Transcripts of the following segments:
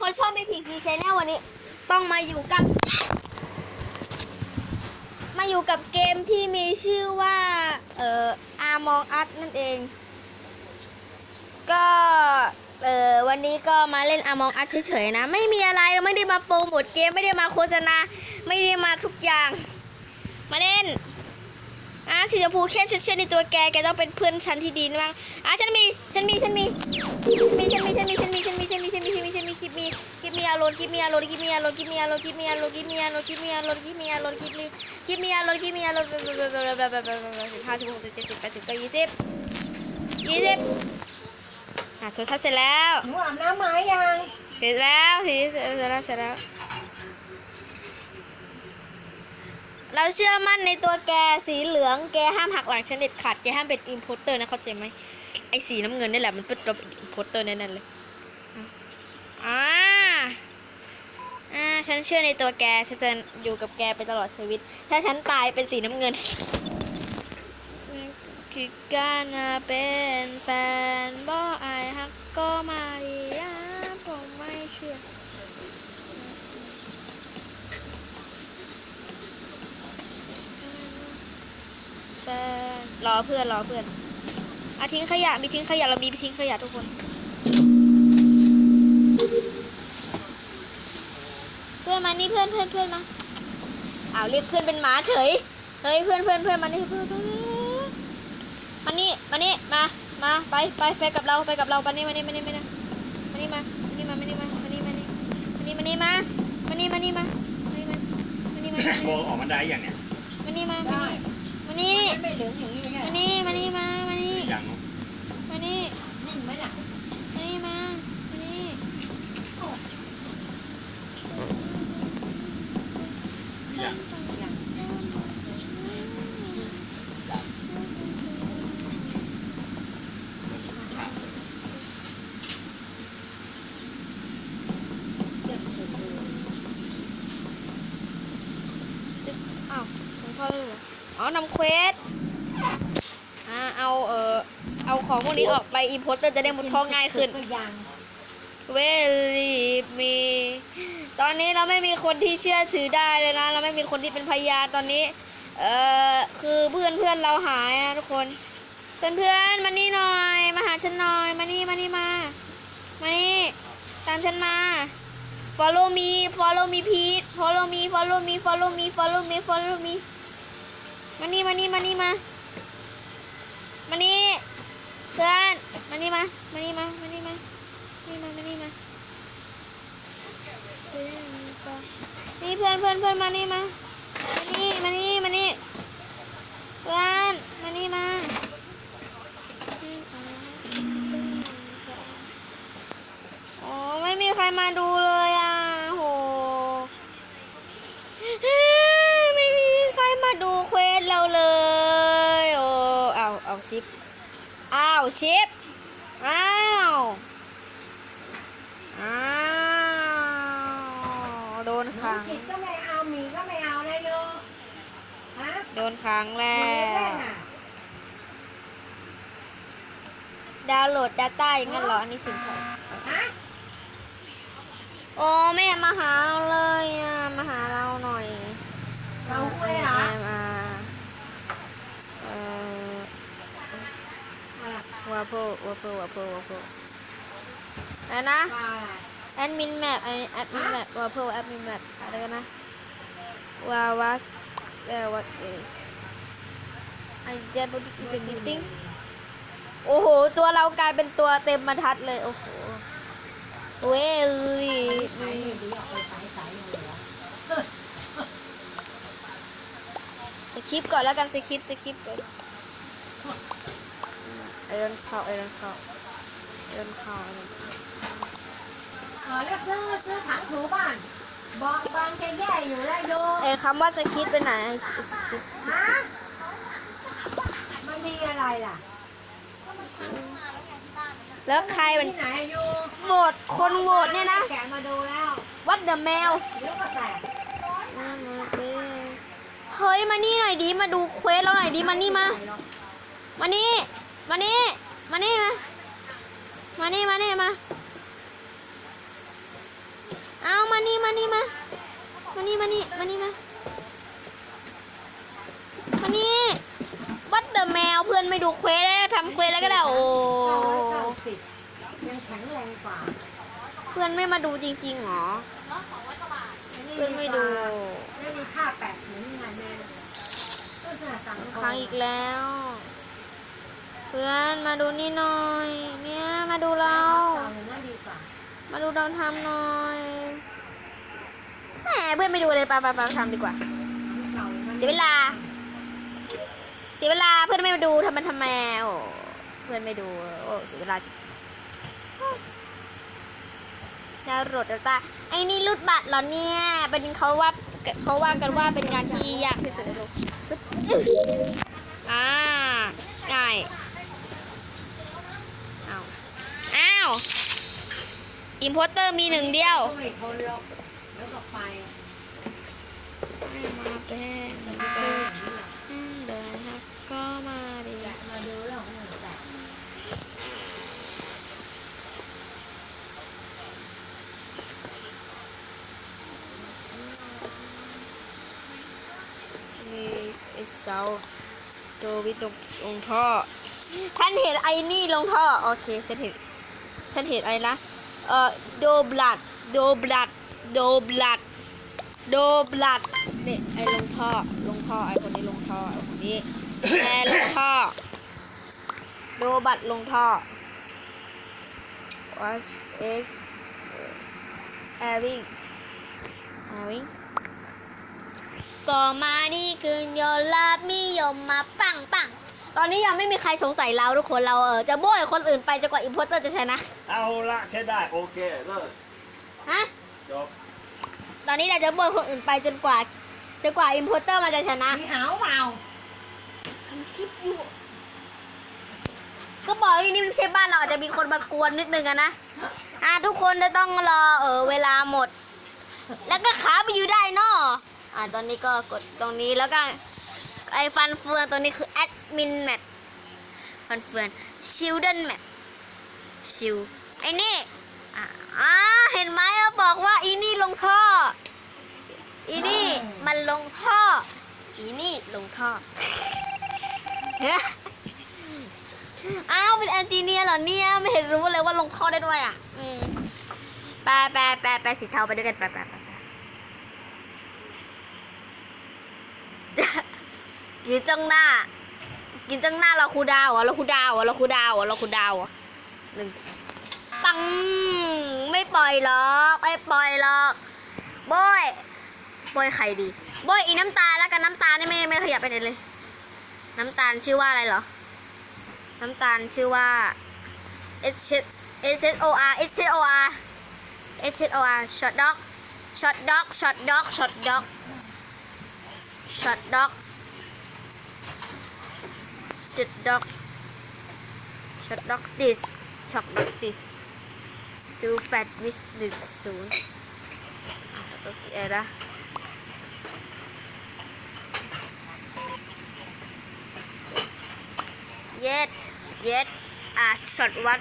คนชอบไม่พีพีใช้แน่วันนี้ ต้องมาอยู่กับ มาอยู่กับเกมที่มีชื่อว่า เอ่ออามองอัดนั่นเอง ก็ เออวันนี้ก็มาเล่นอามองอัดเฉยๆนะ ไม่มีอะไรเราไม่ได้มาโปรโมทเกมไม่ได้มาโฆษณา ไม่ได้มาทุกอย่าง มาเล่น อะสีชมพูเข้มฉันเชื่อในตัวแก แกต้องเป็นเพื่อนฉันที่ดีมากอะฉันมี ฉันมี ฉันมี ฉันมี ฉันมี ฉันมี ฉันมี ฉันมี ฉันมี ฉันมี ฉันมี ฉันมีคลิปมีคลิปมีอารมณ์คลิปมีอารมณ์คลิปมีอารมณ์คลิปมีอารมณ์คลิปมีอารมณ์คลิปมีอารมณ์คลิปมีอารมณ์คลิปมีอารมณ์คลิปมีคลิปมีอารมณ์คลิปมีอารมณ์สิบห้าสิบหกสิบเจ็ดสิบแปดสิบเก้ายี่สิบยี่สิบอะโทรทัศน์เสร็จแล้ว หนูอาบน้ำไหมยัง เสร็จแล้วเสร็จแล้ว เสร็จแล้ว เราเชื่อมั่นในตัวแกสีเหลืองแกห้ามหักหลังฉันเด็ดขาดแกห้ามเป็นอิมโพสเตอร์นะเข้าใจไหมไอ้สีน้ำเงินนี่แหละมันเป็นตัวอิมโพสเตอร์แน่ๆเลยอ่าอ่าฉันเชื่อในตัวแกฉันจะอยู่กับแกไปตลอดชีวิต ถ้าฉันตายเป็นสีน้ำเงินคือการเป็นแฟนบ่อายฮักก็มาดีผมไม่เชื่อ แฟน รอเพื่อนรอเพื่อนอาทิ้งขยะมีทิ้งขยะเรามีทิ้งขยะทุกคน เพื่อนมานี่เพื่อนเพื่อนเพื่อนมาอ้าวเรียกเพื่อนเป็นหมาเฉยเฮ้ยเพื่อนเพื่อนเพื่อนมานี่เพื่อนเพื่อนมานี่มานี่มามาไปไปไปกับเราไปกับเรามานี่มานี่มานี่มานี่มานี่มามานี่มามานี่มามานี่มานี่มานี่มานี่มามานี่มานี่มามานี่มามานี่มาโบออกมาได้อย่างเนี้ยมานี่มามานี่มั นี่มานี่มานี่มามานี่ ออ๋อนำเควสอ่าเอาเออเอาของพวกนี้ออกไปอีโพสเตอร์จะได้มุดท่องง่ายขึ้น ยังเวลีมี ตอนนี้เราไม่มีคนที่เชื่อถือได้เลยนะ เราไม่มีคนที่เป็นพยานตอนนี้ เออคือเพื่อนเพื่อนเราหายอะทุกคน เพื่อนเพื่อนมานี่หน่อย มาหาฉันหน่อย มานี่มานี่มา มานี่ ตามฉันมา follow me follow me Pete follow me follow me follow me follow me follow me มานี่มานี่มานี่มามานี่เพื่อนมานี่มามานี่มามานี่มานี่มามานี่มานี่เพื่อนเพื่อนเพื่อนมานี่มามานี่มานี่มานี่เพื่อนมานี่มาโอ้ไม่มีใครมาดูเลยอะโห ไม่มีใครมาดูเควสเราเลย โอ้เอาเอาชิป อ้าวชิปอ้าวอ้าวโดนขังจิตก็ไม่เอาหมีก็ไม่เอานะโยฮะโดนขังแล้หมีแม่วน่ะดาวน์โหลด Data อย่างนั้นเหรอ อันนี้สินค้าฮะโอ้แม่มาหาเราเลยอะมาหาเราหน่อยเราคุยเหรอแม่มา วัฟเฟิลวัฟเฟิลวัฟเฟิลวัฟเฟิลอะไรนะแอดมินแมปไอแอดมินแมปวัฟเฟิลแอดมินแมปอะไรกันนะวาวัสแตวัตเอสไอเจ็บบอดี้อิสกิติ้งโอ้โห ตัวเรากลายเป็นตัวเต็มบรรทัดเลย โอ้โหเว้ยสคริปก่อนแล้วกันสคริปสคริปก่อน รอนเข้าไอรอนเข้าไอรอนเข้าไอรอนเข้าเออแล้วซื้อซื้อถังถูบ้านบอกบางจะแย่อยู่แล้วโยเอ้ยคำว่าสคริปต์ไปไหนสคริปต์สฮะคริปต์มันมีอะไรล่ะแล้วใครมันที่ไหนโยโหวตคนโหวตเนี่ยนะแกะมาดูแล้ว What the mail เดี๋ยวก็แตกเฮ้ยมานี่หน่อยดิมาดูเควสเราหน่อยดิมานี่มามานี่ มานี่ มานี่มามานี่มานี่มามนี่มา มานี่มานี่มานี่มา มานี่วัดเดอะแมวเพื่อนไม่ดูเควสแล้วทำเควสแล้วก็ได้โอ้เก้าร้อยเก้าสิบยังแข็งแรงกว่า เพื่อนไม่มาดูจริงๆหรอ เพื่อนไม่ดูไม่มีค่าแปะเหมือนงานแม่ก็จะสั่งครั้งอีกแล้ว เพื่อนมาดูนี่หน่อย เนี่ยมาดูเราสั่งน่าดีกว่ามาดูเราทำหน่อยแหมเพื่อนไม่ดูเลยไปไปไปทำดีกว่าเก่าเสียเวลาเสียเวลาเพื่อนไม่มาดูทำมันทำไมโอ้เพื่อนไม่ดูโอ้เสียเวลาจริงดาวน์โหลดแล้วจ้าไอ้นี่รูดบัตรเหรอเนี่ยเป็นเขาว่าเขาว่ากันว่าเป็นงานที่ยากที่สุดในโลกปึ๊บอ่าง่ายอ้าวอ้าว อิมพอร์เตอร์มีหนึ่งเดียวไม่ทนหรอกแล้วก็ไปให้มาเป็นไปซื้ออย่างนี้แหละเดินครับก็มาดีมาดูแล้วเออแต่มีไอ้เสาโดวิดลงลงท่อฉันเห็นไอ้นี่ลงท่อ โอเค ฉันเห็น ฉันเห็นอะไรนะ เอ่อโดบลัดโดบลัดโดบลัดโดบลัดเนี่ยไอ้ลงท่อลงท่อไอ้คนนี้ลงท่อไอ้คนนี้แอร์ลงท่อโดบัตลงท่อ was x having having ก็มาดีคืนยอลาบมียมมาปังปัง ตอนนี้ยังไม่มีใครสงสัยเราทุกคนเราเออจะโบยคนอื่นไปจนกว่าอิมพอร์เตอร์จะชนะเอาละใช้ได้โอเคเลิกฮะจบตอนนี้เราจะโบยคนอื่นไปจนกว่าจนกว่าอิมพอร์เตอร์มันจะชนะ มีหาวเปล่าทำคลิปอยู่ก็บอกว่านี่มันไม่ใช่บ้านเราอาจจะมีคนมากวนนิดนึงอะนะอะทุกคนจะต้องรอเออเวลาหมด แล้วก็ขาไปอยู่ได้เนาะอะตอนนี้ก็กดตรงนี้แล้วก็ไอ้ฟันเฟืองตัวนี้คือแอด มินแมปฟันเฟืองชิลเดนแมปชิลไอ้นี่อะอ่าเห็นไหมเขาบอกว่าอีนี่ลงท่อ อีนี่มันลงท่อ อีนี่ลงท่อเฮ้อ้าวเป็นแอนจิเนียร์เหรอเนี่ยไม่เห็นรู้เลยว่าลงท่อได้ด้วยอะไปไปไปไปสีเทาไปด้วยกันไปไปไปไปกินจ้องหน้า กินจ้งหน้าเราคูดาวเหรอเราคูดาวเหรอเราคูดาวเหรอเราคูดาวเหรอหนึ่งตังไม่ปล่อยหรอกไม่ปล่อยหรอกโบยโบยใครดีโบยอีน้ำตาลแล้วกันน้ำตาลนี่ไม่ไม่ขยับไปไหนเลย น้ำตาลชื่อว่าอะไรเหรอ น้ำตาลชื่อว่า S S o r S O R S T O R ช็อตด็อกช็อตด็อกดิสช็อตด็อกดิสจูแฟตวิสหนึ่งศูนย์โอเคนะเย็ดเย็ดอะช็อตวัด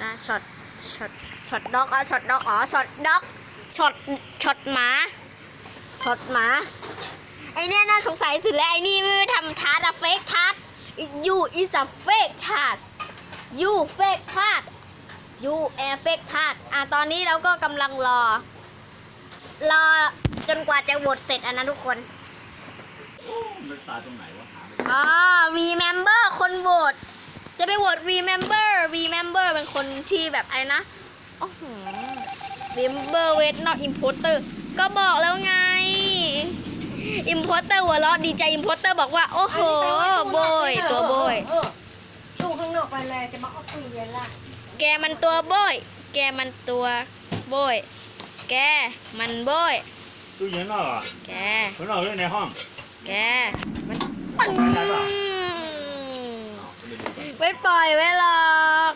นะช็อตช็อตช็อตด็อกอะช็อตด็อกอ๋อช็อตด็อกช็อตช็อตหมาช็อตหมา ไอเนี้ยน่าสงสัยสุดแล้วไอนี่ไม่ไปทำทาร์ตอะเฟกทาร์ตยูอิสอะเฟกทาร์ตยูเฟกทาร์ตยูแอร์เฟกทาร์ตอะตอนนี้เราก็กำลังรอ รอจนกว่าจะโหวตเสร็จอันนั้นทุกคนมันตายตรงไหนวะหาไม่เจออ๋อ remember คนโหวตจะไปโหวต remember remember เป็นคนที่แบบอะไรนะโอ้โห remember wait not importer ก็บอกแล้วไง importer หัวเราะดีใจ importer บอกว่า โอ้โหโบยตัวโบยเออตู้ข้างนอกไปเลยจะมาเอาตู้เย็นละแกมันตัวโบยแกมันตัวโบยแกมันโบยตู้เย็นนอกเหรอแกข้างนอกหรือในห้อง แกมันไปไหนเปล่าอืมเอาไปดูกันไม่ปล่อยไว้หรอก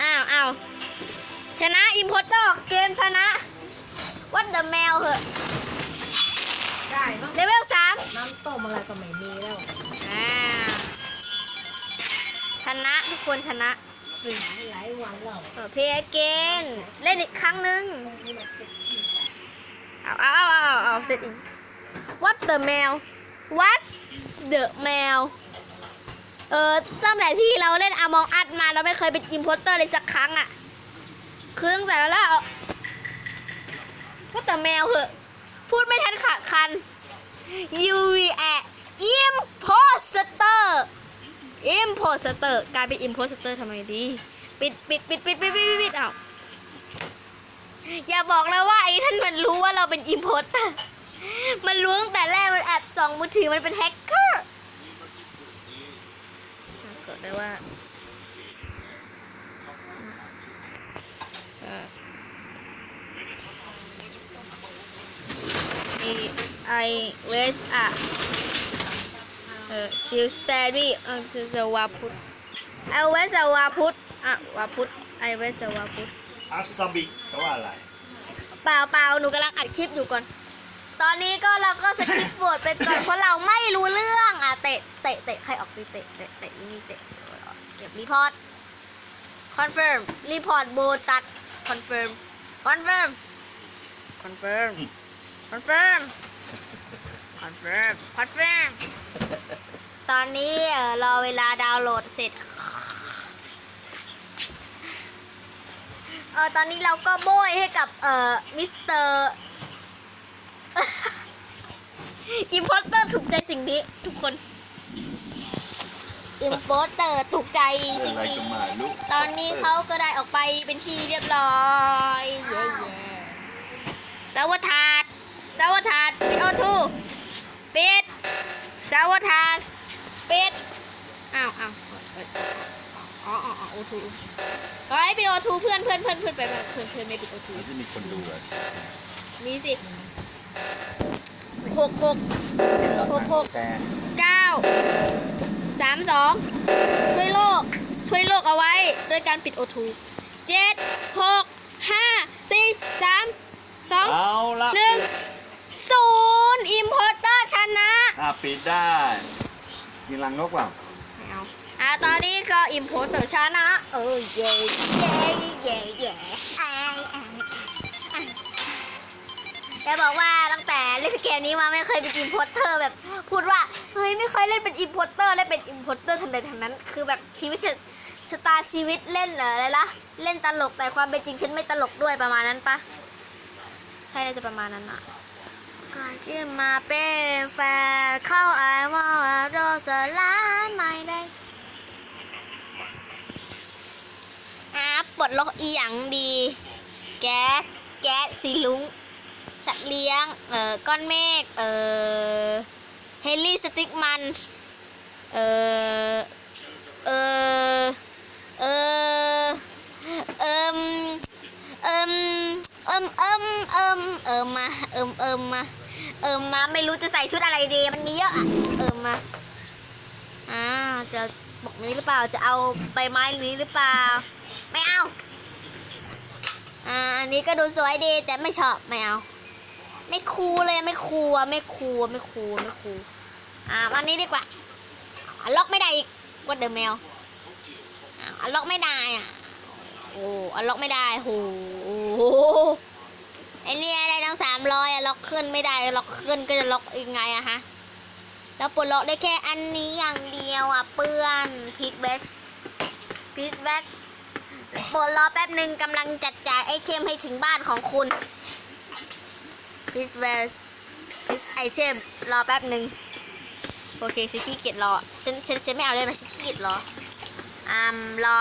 อ้าวอ้าวชนะอิมพอร์ตอร์เกมชนะวัดเดอะแมวเหอะได้มั้ง เลเวลสามน้ำต้มอะไรก็ไม่มีแล้วอ่าชนะทุกคนชนะชสิหลายวันแล้วเออเพย์เกนเล่นอีกครั้งหนึ่งเอาเอาเอาเอาเอาเสร็จอีก What the mail What the mail เออตั้งแต่ที่เราเล่น Among Us มาเราไม่เคยเป็นอิมโพสเตอร์เลยสักครั้งอะคือตั้งแต่แล้วแล้ว What the mail เหอะ พูดไม่ทันขาดคัน ยูริแออิมโพสเตอร์อิมโพสเกลายเป็น imposter ทำไมดีปิดปิดปิดปิดปิดปิดปิดเอาอย่าบอกนะว่าไอ้ท่านมันรู้ว่าเราเป็น imposter มันรู้ตั้งแต่แรกมันแอบส่องมือถือมันเป็นแฮกเกอร์เกิดได้ว่า อะวาพุทไอเวสอะวาพุทอาซาบิแปลว่าอะไร เปล่าเปล่าหนูกำลังอัดคลิปอยู่ก่อน ตอนนี้ก็เราก็สคริปต์บทไปก่อนเพราะเราไม่รู้เรื่องอะเตะเตะเตะใครออกดีเตะเตะเตะนี่เตะเก็บรีพอร์ตคอนเฟิร์มรีพอร์ตโบตัดคอนเฟิร์มคอนเฟิร์มคอนเฟิร์มคอนเฟิร์มค อนเฟิร์มคอนเฟิร์มตอนนี้เอ่อรอเวลาดาวน์โหลดเสร็จ เออตอนนี้เราก็โบยให้กับเอ่อมิสเตอร์อิมพอร์เตอร์ถูกใจสิ่งนี้ ทุกคน อิมพอร์เตอร์ถูกใจสิ่งอะไรนี้กันมาลูกตอนนี้เขาก็ได้ออกไปเป็นที่เรียบร้อยเย้เย้สาวทาดสาวทาดปิดโอทูปิดสาวทาดปิดอ้าวอ้าวเปิดอ๋ออ๋ออ๋อโอ ทูก็ให้ปิดโอทูเพื่อนเพื่อนเพื่อนเพื่อนไปเพื่อนเพื่อนไม่ปิดโอทูมันจะมีคนดูอะมีสิหกหกหกหกเก้าสามสองช่วยโลก ช่วยโลกเอาไว้ด้วยการปิดโอทูเจ็ดหกห้าสี่สามสองหนึ่งศูนย์อิมพอร์เตอร์ชนะ อะ ปิดได้ มีรังนกเปล่า อาอะตอนนี้ก็อิมพอร์เตอร์ชนะเออเย่เย่เย่เย่ไอไอไอจะบอกว่าตั้งแต่เล่นเกมนี้มาไม่เคยเป็นอิมพอร์เตอร์แบบพูดว่าเฮ้ยไม่เคยเล่นเป็นอิมพอร์เตอร์เล่นเป็นอิมพอร์เตอร์ทันใดทันนั้น คือแบบชีวิตชะชะตาชีวิตเล่นเหรออะไรล่ะเล่นตลกแต่ความเป็นจริงฉันไม่ตลกด้วยประมาณนั้นปะใช่น่าจะประมาณนั้นอะก่อนที่มาเป็นแฟนเข้าไอว่าเราจะล้านไม่ได้ อะปลดล็อกอีหยังดี แก๊ส แก๊สสีลุง สัตว์เลี้ยง เอ่อ ก้อนเมฆ เอ่อ เฮลี่สติ๊กมัน เอ่อ เอ่อ เอ่อ เอิ่มเอิ่มเอิ่มเอิ่มเอิ่มเอิมมา เอิ่มเอิ่มมา เอิ่มมา ไม่รู้จะใส่ชุดอะไรดี มันมีเยอะอะเอิ่มมาอ่าจะบอกนี้หรือเปล่า จะเอาใบไม้นี้หรือเปล่า ไม่เอา อ่า อันนี้ก็ดูสวยดีแต่ไม่ชอบ ไม่เอา ไม่คูเลยไม่คูอะไม่คูไม่คูไม่คู อ่าวันนี้ดีกว่าอันล็อกไม่ได้อีกวัดเดอร์แมวอันล็อกไม่ได้อะ โอ้อันล็อกไม่ได้โหไอเนี่ยได้ตั้งสามร้อยอะล็อกขึ้นไม่ได้ ล็อกขึ้นก็จะล็อกยังไงอะฮะ แล้วปลดล็อกได้แค่อันนี้อย่างเดียวอะเปื้อนพีทแบ็กพีทแบ็ก ปลดรอแป๊บหนึ่งกำลังจัดจ่ายไอเทมให้ถึงบ้านของคุณพิสเวสพิสไอเทมรอแป๊บหนึ่งโอเคฉันขี้เกียจรอฉันฉันฉันไม่เอาเลยนะฉันขี้เกียจรออ่ามรอ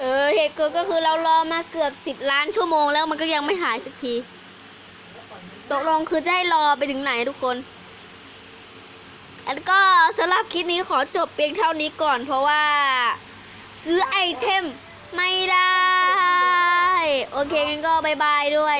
เออเหตุเกิดก็คือเรารอมาเกือบสิบล้านชั่วโมงแล้วมันก็ยังไม่หายสักทีตกลงคือจะให้รอไปถึงไหนทุกคน แล้วก็สำหรับคลิปนี้ขอจบเพียงเท่านี้ก่อนเพราะว่า ซื้อไอเทมไม่ได้ โอเคงั้นก็บายบายด้วย